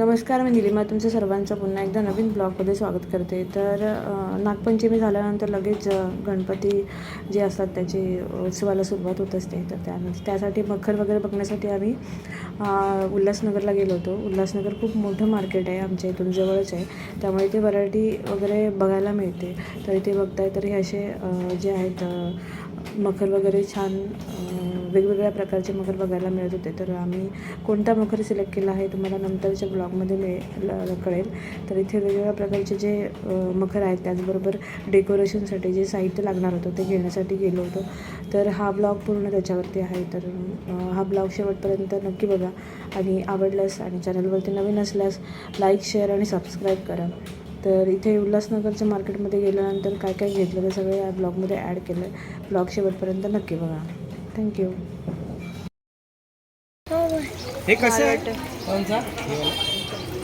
नमस्कार मी निलिमा तुमचं सर्वांचं पुन्हा एकदा नवीन ब्लॉगमध्ये स्वागत करते. तर नागपंचमी झाल्यानंतर लगेच गणपती जे असतात त्याची उत्सवाला सुरुवात होत असते. तर त्यानंतर त्यासाठी मखर वगैरे बघण्यासाठी आम्ही उल्हासनगरला गेलो होतो. उल्हासनगर खूप मोठं मार्केट आहे आमच्या इथून जवळच आहे. त्यामुळे इथे व्हरायटी वगैरे बघायला मिळते. तर इथे बघताय तर हे असे जे आहेत मखर वगैरे छान वेगवेगळ्या प्रकारचे मखर बघायला मिळत होते. तर आम्ही कोणता मखर सिलेक्ट केला आहे तुम्हाला नंतरच्या ब्लॉगमध्ये मिळेल कळेल. तर इथे वेगवेगळ्या प्रकारचे जे मखर आहेत त्याचबरोबर डेकोरेशनसाठी जे साहित्य लागणार होतं ते घेण्यासाठी गेलो होतो. तर हा ब्लॉग पूर्ण त्याच्यावरती आहे. तर हा ब्लॉग शेवटपर्यंत नक्की बघा. आणि आवडल्यास आणि चॅनलवरती नवीन असल्यास लाईक शेअर आणि सबस्क्राईब करा. तर इथे उल्हासनगरच्या मार्केटमध्ये गेल्यानंतर काय काय घेतलं ते सगळं या ब्लॉगमध्ये ॲड केलं. आहे ब्लॉग शेवटपर्यंत नक्की बघा. थँक्यू हे कसं आहे? कौन सा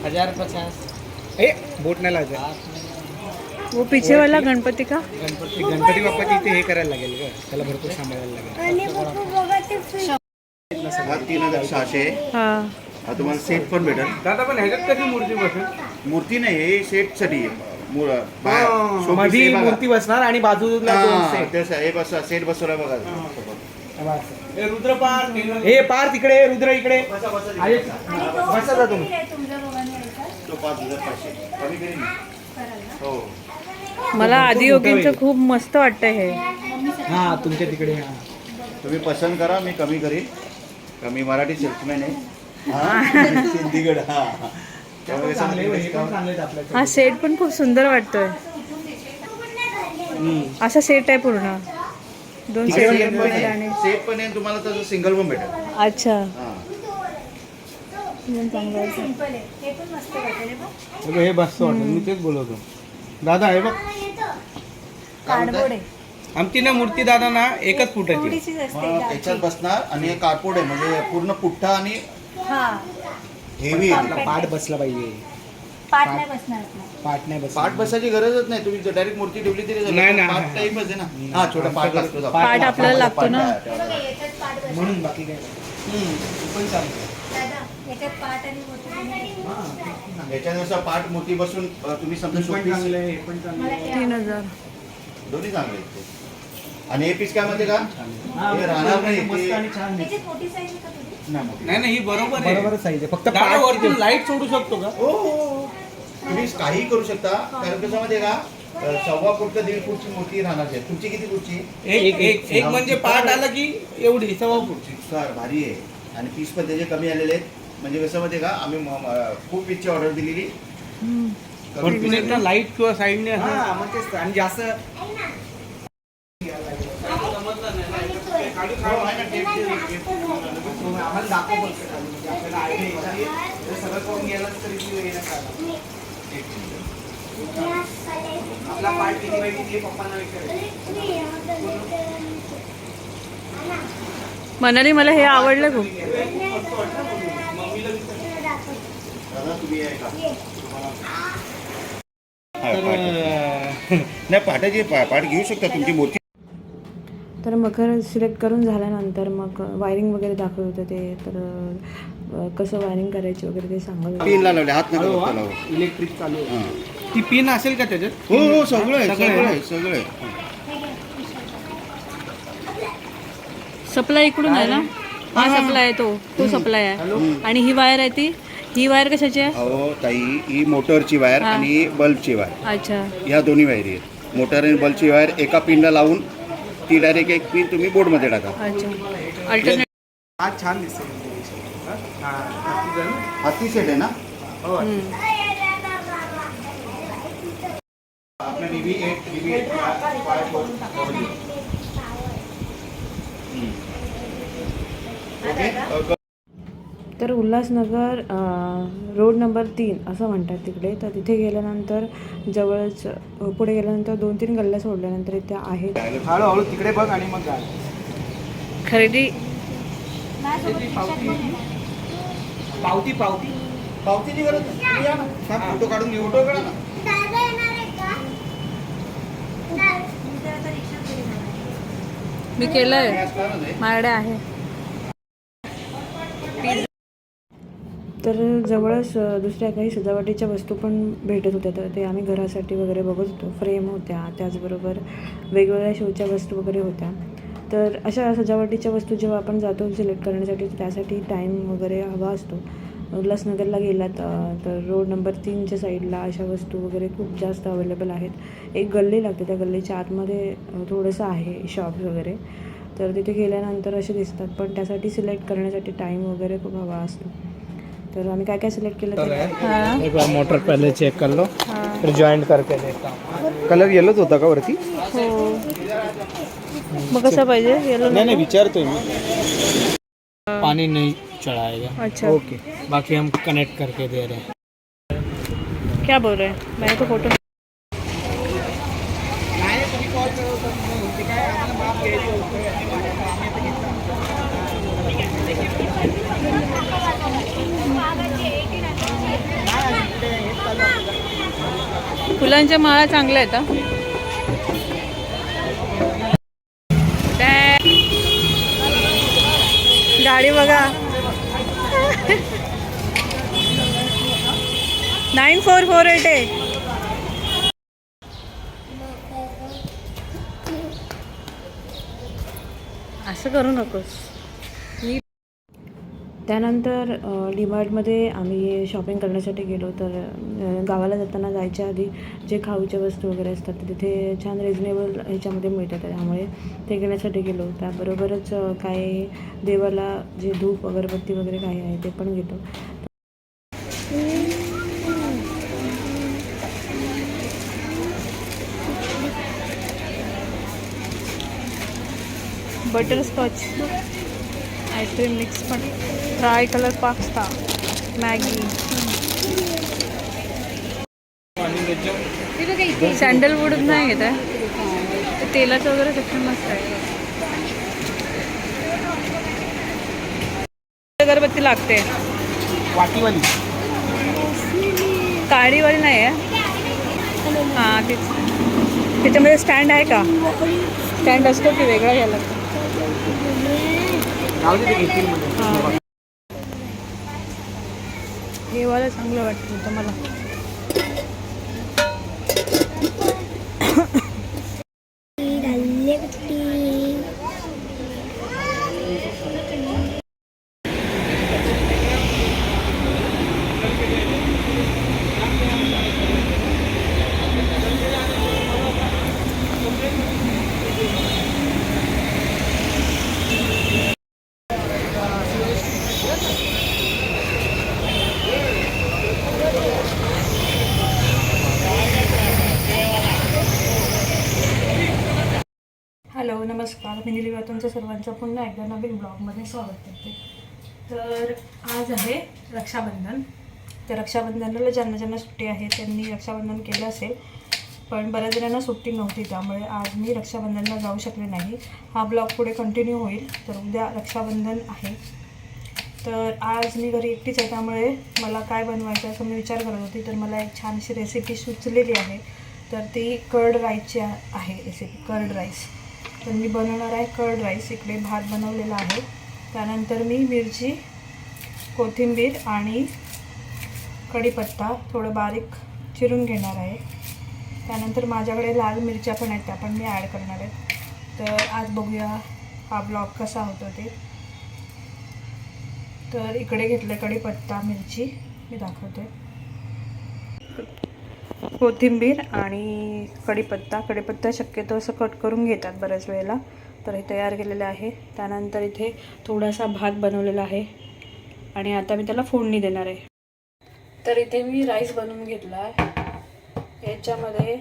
हजार पचास. ए बोट नाही लावायचं वो पीछे वाला गणपती का? गणपती गणपती बाप्पाची इथे हे करायला लागेल ग. त्याला भरपूर सांभाळायला लागेल. हा तीन हजार सहाशे. हां. हा तुम्हाला सेट पण भेटेल. दादा पण ह्याच्यात कशी मूर्ती बसेल? मूर्ती नाही हे सेटसाठी आहे. मू- बाहेर showpiece मधी आहे बघा. मूर्ती बसणार आणि बाजूला दोन हा, सेट. हे बस बसवला बघा. हे. रुद्र पार हे पार तिकडे रुद्र इकडे. बसा जा तुम्ही. तो पाच हजार पाचशे. कमी करीन. ना. हो. मला आदियोगींचं खूप मस्त वाटतं हे. हा तुमच्या तिकडे हा. तुम्ही पसंत करा मी कमी करीन. कमी मराठी सेल्समॅन आहे. हा, सिंधीगड हा. हे हा सेट पण खूप सुंदर वाटतोय. असा सेट आहे पूर्ण. दोन सेट सेट पण आणि आहे. सेट पण आहे तुम्हाला तसं सिंगल पण भेटेल. अच्छा. हा. बघ, हे बसतो वाटत मी तेच बोलवतो दादा हे बघ. आमची ना मूर्ती दादा ना एकच फुटाची मग याच्यात बसणार आणि हे कार्डबोर्ड आहे. म्हणजे पूर्ण पुठ्ठा आणि हेवी आपला पाठ बसला पाहिजे पाठ नाही बसणार आपला. पाठ नाही बसला पाठ बसायची गरजच नाही तुम्ही डायरेक्ट मूर्ती ठेवली तरी झालं. नाही, नाही. पाठ टाईपच आहे ना हा छोटा पाठ लागतो पाठ आपल्याला लागतो ना बघा, याच्यात पाठ बसणार. म्हणून बाकी काय. ते पण चालतं दादा, याच्यात पाठ आणि मोती दोन्ही. याच्यानुसार पाठ मूर्ती बसून अ, तुम्ही समजा हे पण showpiece- चांगलं आहे हे पण चांगलं मला आहे हे तीन हजार दोन्ही चांगले आहेत ते. आणि हे पीस काय म्हणते का हा, हे राहणार नाही मस्त आणि ते छान मोठी आहे का? नाही मोठी. नाही नाही ही बरोबर आहे. बरोबरच साईज आहे. फक्त दादा पाठ वरतून लाइट सोडू शकतो का? हो हो, हो. तुम्ही काही करू शकता. कारण कसं माहितीये का? अ, सव्वा फूट का दीड फूटची मूर्ती राहणार आहे. तुमची किती फूटची? एक एक एक. म्हणजे पाठ आला की एवढी सव्वा फूट सर भारी आहे. आणि पीस पण त्याचे कमी आलेले आहेत. म्हणजे कसं माहितीये का? आम्ही म- म- खूप पीसची ऑर्डर दिलेली. वरतून एकदा लाइट किंवा साईडने हा मग तेच तर. आणि जास्त हो, आहे ना, tape दे, tape दे. आम्हाला दाखव. म्हणजे आपल्याला हे सगळं करून गेलं तर चालणार. आपला पाठ किती बाय किती आहे पप्पांना विचारायचं? मनाली मला हे आवडलं खूप. नाही पाठाची पाठ घेऊ शकता तुमची मूर्ती तर मखर सिलेक्ट करून झाल्यानंतर मग वायरिंग वगैरे दाखवत होते ते तर कसं वायरिंग करायची वगैरे ते सांगत होते. पिन लावले हात नका हा. इलेक्ट्रिक चालू आहे. हा. ती पिन असेल का त्याच्यात? हो हो सगळं आहे सगळं आहे. सगळं आहे सप्लाय इकडून आहे ना? हा सप्लाय आहे तो तो सप्लाय आहे. आणि ही वायर आहे ती? ही वायर कशाची आहे? अहो ताई ही मोटरची वायर हा. आणि बल्बची वायर. अच्छा. ह्या दोन्ही वायरी आहेत. मोटर आणि बल्बची वायर एका पिनला लावून ती डायरेक्ट एक पिन तुम्ही बोर्डमध्ये टाका. अच्छा. अल्टरनेट हा छान दिसते म्हणजे. हा, बाकी जण? हाती सेट आहे ना? हो. आपलं DB eight, DB eight, five, four, double zero. Okay तर उल्हासनगर अ, रोड नंबर तीन असं म्हणतात तिकडे. तर तिथे गेल्यानंतर जवळच पुढे गेल्यानंतर दोन तीन गल्ल्या सोडल्यानंतर इथे आहेत. हळूहळू तिकडे बघ आणि मग जा. खरेदी. पावती पावती नाही. ना फोटो काढून घेऊ. फोटो काढा मी केलंय. माझ्याकडे आहे. तर जवळच दुसऱ्या काही सजावटीच्या वस्तू पण भेटत होत्या. तर ते आम्ही घरासाठी वगैरे बघत होतो. फ्रेम होत्या त्याचबरोबर वेगवेगळ्या शोच्या वस्तू वगैरे होत्या. तर अशा सजावटीच्या वस्तू जेव्हा आपण जातो सिलेक्ट करण्यासाठी त्यासाठी टाईम वगैरे हवा असतो. उल्हासनगरला गेलात तर रोड नंबर तीनच्या साईडला अशा वस्तू वगैरे खूप जास्त अवेलेबल आहेत. एक गल्ली लागते त्या गल्लीच्या आतमध्ये थोडंसं आहे शॉप्स वगैरे. तर तिथे गेल्यानंतर असे दिसतात पण त्यासाठी सिलेक्ट करण्यासाठी टाईम वगैरे खूप हवा असतो. तर आम्ही काय काय सिलेक्ट केलं ते हैं। एक बार मोटर पहले चेक कर लो फिर जॉईंट करके देखता हूँ। कलर येलोच होता का वरती हो। मग कसं पाहिजे येलो नहीं नहीं विचारतोय मी पानी नहीं चढ़ाएगा। अच्छा। ओके बाकी हम कनेक्ट करके दे रहे हैं। क्या बोल रहे हैं? मैंने तो फ़ोटो फुलांच्या माळा चांगल्या आहेत त्या- गाडी बघा. नाईन फोर फोर एट आहे असं करू नकोस. त्यानंतर डीमार्टमध्ये आम्ही शॉपिंग करण्यासाठी गेलो. तर गावाला जाताना जायच्या आधी जे खाऊच्या वस्तू वगैरे असतात तर तिथे छान रिजनेबल ह्याच्यामध्ये मिळतात. त्यामुळे ते घेण्यासाठी गेलो. त्याबरोबरच काही काय देवाला जे धूप अगरबत्ती वगैरे काही आहे ते पण घेतो. बटरस्कॉच आईस्क्रीम मिक्स पण. Try colour pasta Maggi sandalwood नाही घेत आहे तेलाचं वगैरे सेक्शन मस्त आहे. अगरबत्ती लागते. वाटीवाली. काळीवाली नाही आहे. हां तेच. त्याच्यामध्ये स्टँड आहे का? स्टँड असतो की वेगळा घ्यायला? लागतो हां. वाला चांगलं वाटतं मला हॅलो नमस्कार मी निलिमा तुमचं सर्वांचं पुन्हा एकदा नवीन ब्लॉगमध्ये स्वागत करते. तर आज आहे रक्षाबंधन. तर रक्षाबंधनाला ज्यांना ज्यांना सुट्टी आहे त्यांनी रक्षाबंधन केलं असेल. पण बऱ्याच जणांना सुट्टी नव्हती त्यामुळे आज मी रक्षाबंधनला जाऊ शकले नाही. हा ब्लॉग पुढे कंटिन्यू होईल तर उद्या रक्षाबंधन आहे. तर आज मी घरी एकटीच आहे त्यामुळे मला काय बनवायचं असं मी विचार करत होती. तर मला एक छानशी रेसिपी सुचलेली आहे. तर ती कर्ड राईसची आहे रेसिपी कर्ड राईस तर मी बनवणार आहे कर्ड राईस इकडे भात बनवलेला आहे. त्यानंतर मी मिरची कोथिंबीर आणि कढीपत्ता थोडं बारीक चिरून घेणार आहे. त्यानंतर माझ्याकडे लाल मिरच्या पण आहेत त्या पण मी ॲड करणार आहे. तर आज बघूया हा ब्लॉग कसा होतो ते. तर इकडे घेतलं कढीपत्ता मिरची. मी दाखवते. कोथिंबीर आणि कढीपत्ता. कढीपत्ता शक्यतो असं कट करून घेतात बऱ्याच वेळेला. तर हे तयार केलेलं आहे. त्यानंतर इथे थोडासा भात बनवलेला आहे. आणि आता मी त्याला फोडणी देणार आहे. तर इथे मी राईस बनवून घेतला आहे. याच्यामध्ये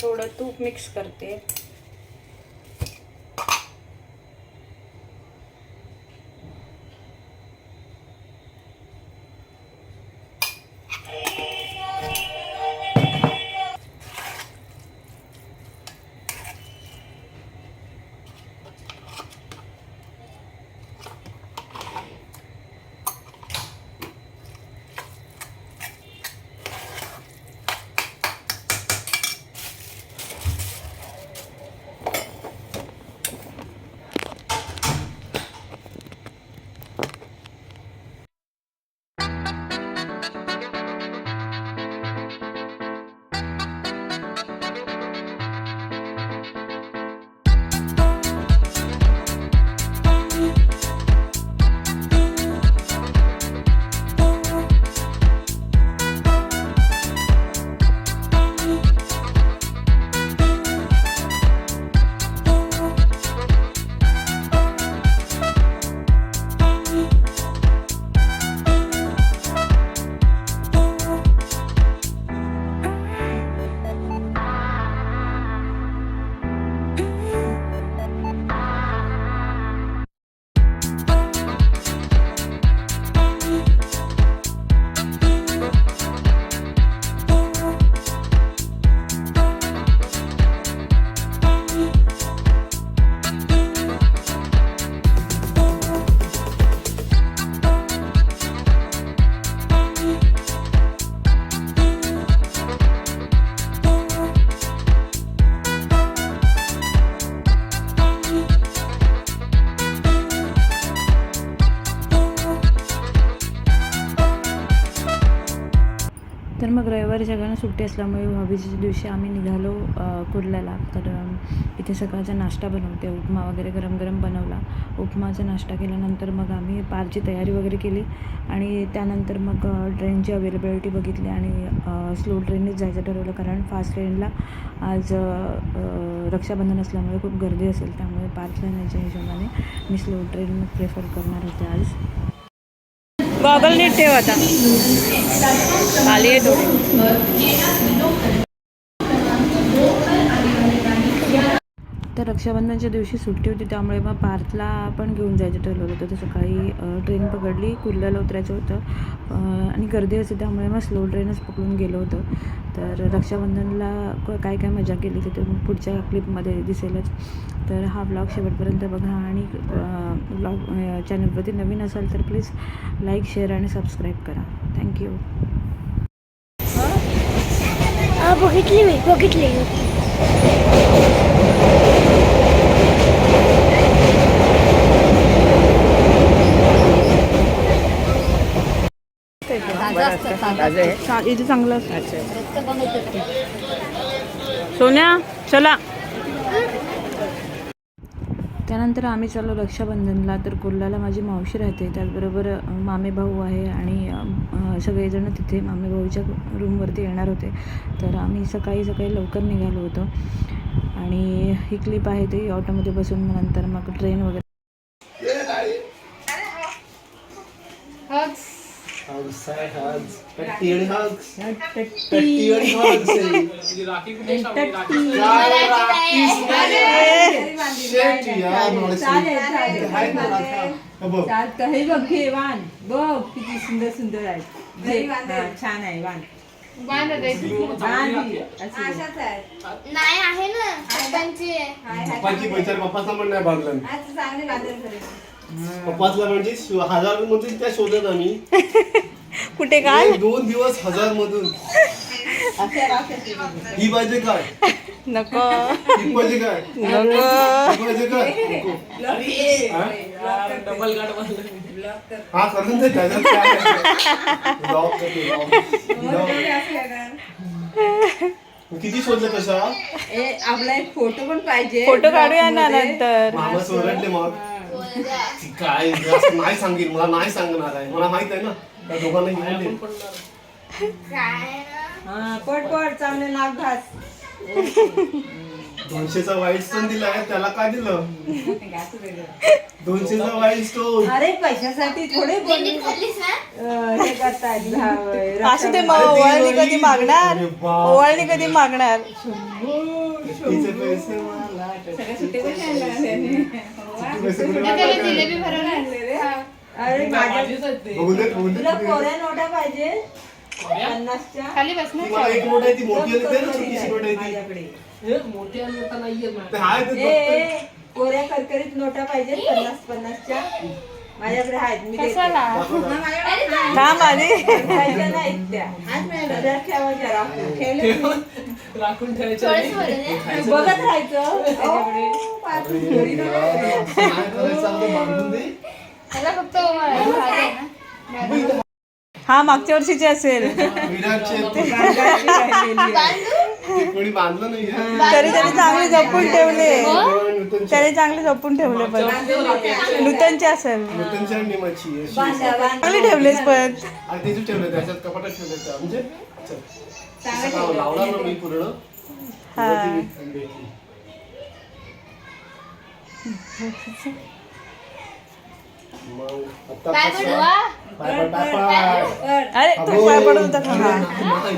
थोडं तूप मिक्स करते. सुट्टी असल्यामुळे भाभीच्या दिवशी आम्ही निघालो कुर्ल्याला. तर इथे सकाळचा नाश्ता बनवते. उपमा वगैरे गरम गरम बनवला. उपमाचा नाश्ता केल्यानंतर मग आम्ही पारची तयारी वगैरे केली. आणि त्यानंतर मग ट्रेनची अवेलेबिलिटी बघितली आणि स्लो ट्रेननेच जायचं ठरवलं. कारण फास्ट ट्रेनला आज रक्षाबंधन असल्यामुळे खूप गर्दी असेल. त्यामुळे पार्कला जाण्याच्या हिशोबाने मी स्लो ट्रेन प्रेफर करणार होते आज. गॉगल नीट ठेव आता. खाली येतो तर रक्षाबंधनच्या दिवशी सुट्टी होती त्यामुळे मग पार्थला पण घेऊन जायचं ठरवलं होतं. तर सकाळी ट्रेन पकडली कुर्ल्याला उतरायचं होतं. आणि गर्दी असते त्यामुळे मग स्लो ट्रेनच पकडून गेलो होतं. तर रक्षाबंधनला काय काय मजा केली तिथे? पुढच्या क्लिपमध्ये दिसेलच. तर हा ब्लॉग शेवटपर्यंत बघा आणि ब्लॉग चॅनलवरती नवीन असाल तर प्लीज लाईक शेअर आणि सबस्क्राईब करा. थँक्यू बघितली मी बघितली इथे चांगलं असतं. सोन्या चला. त्यानंतर आम्ही चाललो रक्षाबंधनला. तर कुर्ल्याला माझी मावशी राहते. त्याचबरोबर मामे भाऊ आहे आणि सगळेजण तिथे मामे भाऊच्या रूमवरती येणार होते. तर आम्ही सकाळी सकाळी लवकर निघालो होतो. आणि ही क्लिप आहे ती ऑटोमध्ये बसून. नंतर मग ट्रेन वगैरे Hugs आहे, hugs. आणि hugs. आणि hugs आहे. Shit, यार, माणसं. आहेत ना राख्या? हो बघ. हे बघ हे वाण बघ किती सुंदर सुंदर आहेत. हा, छान आहे ही. घे. नाही आहे ना पप्पांची पैसा पप्पाचा पण नाही भागलं पप्पाचला म्हणजे हजार मधून त्या शोधत आम्ही. कुठे एक दोन दिवस हजार मधून. ही पाहिजे काय? नको. ही पाहिजे काय? नको. पाहिजे काय? नको. हा? करून दे काय. किती शोधले ए, आपला एक फोटो पण पाहिजे. फोटो काढूया ना. नंतर. मामा मग. ती काय जास्त नाही सांगेल मला नाही सांगणार आहे. मला माहीत आहे ना त्या दोघांना घेऊन दे काय हा पट पट चांगले नाक घास. दोनशेचा वाईट स्टोन दिलाय त्याला काय दिलं. दोनशेचा वाईट स्टोन अरे पैशासाठी थोडे बोल- ना अं, हे मग ती ओवाळणी. कधी मागणार. ओवाळणी कधी मागणार? तिचे पैसे मला सगळे सुट्टे पैसे आणले ना त्याने. किती पैसे कुठे लागले? अरे माझ्या बघू दे बघू दे तुला कोऱ्या नोटा पाहिजे? पन्नासच्या? ती मला एक नोट आहे ती मोठी आहे दे ना छोटीशी नोट आहे ती. माझ्याकडे. ते ए, बघ. ए, कोऱ्या करकरीत नोटा पाहिजे पन्नास पन्नासच्या. माझ्याकडे आहेत मी देते. दाखव, हा, दाखव. माझ्याकडे नाही. थांब आधी पैसे नाहीत त्या हजार ठेवायच्या राखून ठेवले मी. थोडंसं भरून दे. बघत राहायचं. त्याच्याकडे पाच घरी नको. काय करायचं आता बांधून दे. त्याला फक्त ओवाळायला भाजी आहे ना. हा मागच्या वर्षीची असेल. विराटचे ते कोणी बांधलं नाही तरी त्याने चांगली जपून ठेवले. नूतनची त्याने चांगले जपून ठेवले पण. नूतनचे असेल निमाची. चांगले ठेवलेस पण. आणि ते जे ठेवलं त्याच्यात कपाटात ठेवलं त्या म्हणजे लावला ना मी पूर्ण. हा. काय. कर. अरे तू पाय पडत होता का हा. नाही, नाही.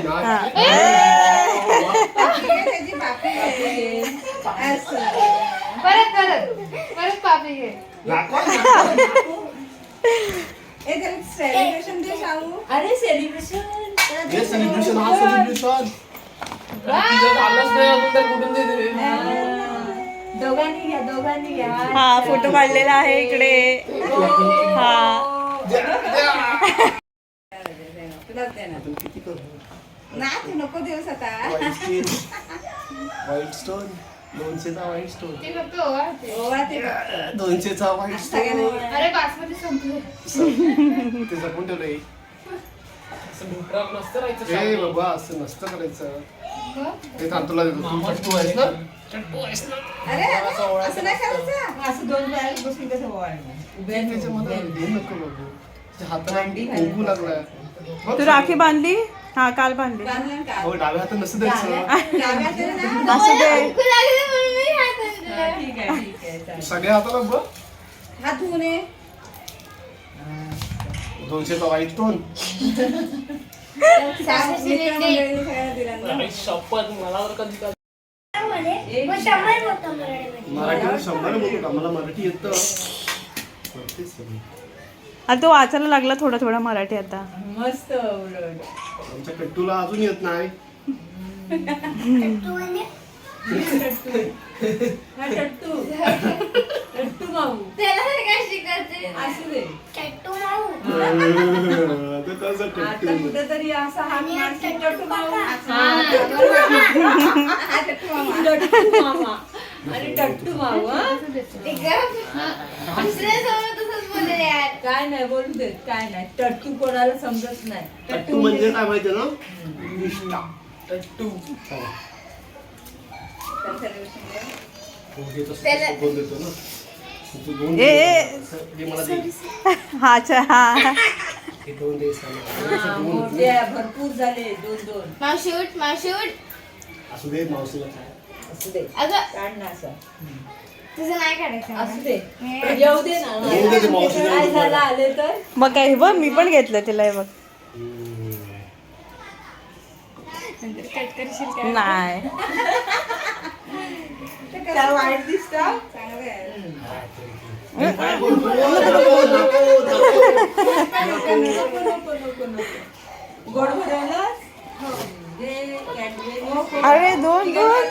पापडी घे त्याची, पापडी घे. असं. परत परत परत पापडी घे दाखवा. ए, त्याला celebration दे सांगू. अरे सेलिब्रेशन हे हा celebration. दोघांनी घ्या दोघांनी घ्या हा फोटो काढलेला आहे इकडे. हा. तुलाच देणार आपण किती करू? ना तू नको देऊस आता. दोनशेचा व्हाईट स्टोन ते फक्त ओवाळते ओवा ते बघ. दोनशेचा व्हाईट स्टोन ओवा. अरे बासमती संपले. ते जपून ठेवलंय ए बाबा असं नसतं करायचं. ते तुला देतो तू चट्टू आहेस ना? अरे असं नाही करायचं असं दोन बाहेर बसून कसं. तू राखी बांधली? हा काल बांधली. बांधलं का? डाव्या हातात नसतं द्यायचं. डाव्या हाताला ना? असू दे. ऐकू लागले म्हणून मी हात आणले. ठीक आहे ठीक आहे चालेल. सगळ्या हाताला बघ. हात धुवून ये. दोनशेचा वाईट टोन सास मित्रमंडळीने सगळ्यांना मराठी शंभर बोलतो का? मला मराठी येतं. तेच सगळं. आता तो वाचायला लागला थोडा थोडा मराठी आता. मस्त उलट. आमच्या कट्टूला अजून येत नाही. तू म्हणजे? हा टट्टू टट्टू माऊ. त्याला तरी काय शिकायचे असू दे. टॅटू माऊ. आता कसं आता कट्टू. कुठेतरी असा टट्टू टट्टू माऊ. हा, टट्टू मामा. हा, टट्टू मामा. टट्टू आणि टट्टू माऊ हा? ते गप. दुसऱ्यासमोर तसंच बोलले यार. काय नाही बोलू देत काय नाही. टट्टू कोणाला समजत नाही. कट्टू म्हणजे काय माहितीये ना? निष्ठा. द्या. हो, हे तसं त्याला- तसं बोल देतो ना तू दोन ए. हे मला दे. अच्छा हा. दोन दे सांगा. मोठे आहे, भरपूर झाले दोन दोन. मावशूट मावशूट असू दे मावशीला असू दे. अगं. काढ ना असं. तुझं नाही काढायचं असू दे. येऊ दे ना. येऊ दे ते मावशीला काय येऊ दे. झालं आले तर? मग काय हे बघ मी पण घेतलं तिला हे बघ. नाही. वाईट दिसत? गोड कॅडबरी. अरे दोन दोन.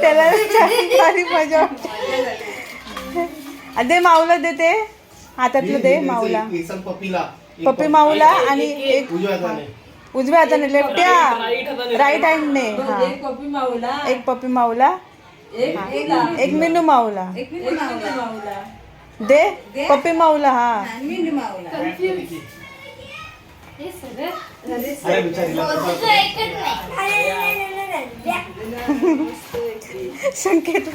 त्याला भारी मजा वाटते. दे माऊला दे ते. हातातलं दे माऊला. पप्पी माऊला आणि एक- उजव्या हाताने. लेफ्ट्या राईट हँडने हा. पप्पी माऊला. एक पप्पी माऊला. एक मिनू माऊला. दे पप्पी माऊला हा. माऊला. हे संकेत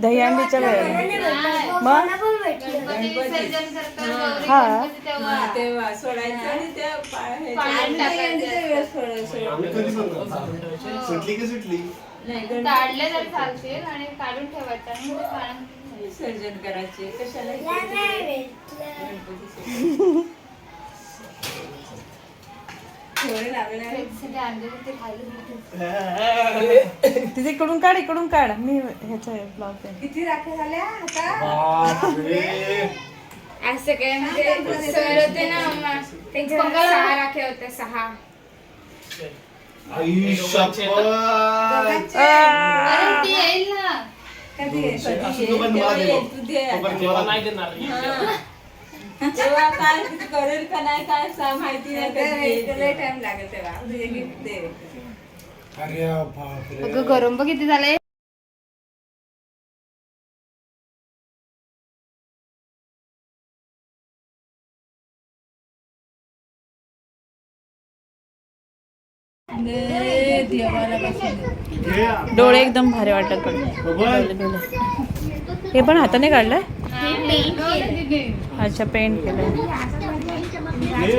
दहीहंडीच्या वेळेला. मग? हा. तेव्हा हा, सोडायचं आणि त्या पाण्यात टाकायचं. सुटली की सुटली? काढले तर चालतील काढून ठेवायचं. आणि मग ते पाण्यात विसर्जन करायचे. कशाला. तिथे इकडून काढ इकडून काढ. मी ह्याचा ब्लॉग आहे किती राख्या झाल्या आता? बापरे. असं काय म्हणजे सर होते ना त्यांच्या सहा राख्या होत्या सहा. अरे ती येईल ना. कधी? असं कधी तू पण आहे? मला तेव्हा दे ये, बघ. तू दे तेव्हा काय किती करेल का नाही काय सा- माहिती नाही कधी टाइम लागेल तेव्हा. तुझे gift दे अरे बापरे. अगं गरम बघ किती झालंय. डोळे एकदम भारी वाटत पण. बघ. हे पण हाताने काढलंय. अच्छा पेंट केलंय घे.